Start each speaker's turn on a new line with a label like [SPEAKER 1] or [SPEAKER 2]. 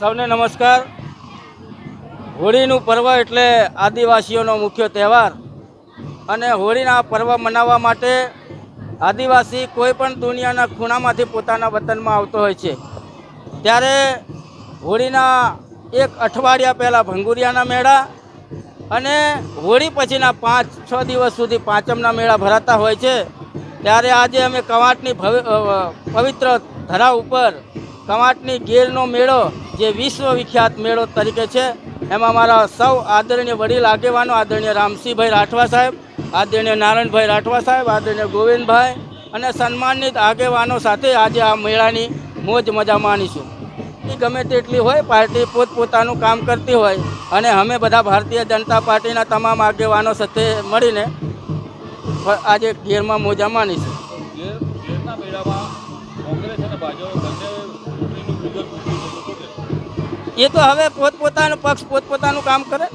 [SPEAKER 1] સૌને નમસ્કાર. હોળીનું પર્વ એટલે આદિવાસીઓનો મુખ્ય તહેવાર. અને હોળીના પર્વ મનાવવા માટે આદિવાસી કોઈ પણ દુનિયાના ખૂણામાંથી પોતાના વતનમાં આવતો હોય છે. ત્યારે હોળીના એક અઠવાડિયા પહેલાં ભંગુરિયાના મેળા અને હોળી પછીના પાંચ, છ દિવસ સુધી પાંચમના મેળા ભરાતા હોય છે. ત્યારે આજે અમે કવાંટની પવિત્ર ધરા ઉપર કવાંટની ગીરનો મેળો જે વિશ્વ વિખ્યાત મેળો તરીકે છે, એમાં મારા સૌ આદરણીય વડીલ, આગેવાનો આદરણીય રામસિંહભાઈ રાઠવા સાહેબ, આદરણીય નારાયણભાઈ રાઠવા સાહેબ, આદરણીય ગોવિંદભાઈ અને સન્માનિત આગેવાનો સાથે આજે આ મેળાની મોજ મજા માણીશું. એ ગમે તેટલી હોય, પાર્ટી પોતપોતાનું કામ કરતી હોય અને અમે બધા ભારતીય જનતા પાર્ટીના તમામ આગેવાનો સાથે મળીને આજે ગેરમાં મોજા
[SPEAKER 2] માણીશું. ભાજપ
[SPEAKER 1] એ તો હવે પોતપોતાનો પક્ષ પોતપોતાનું કામ કરે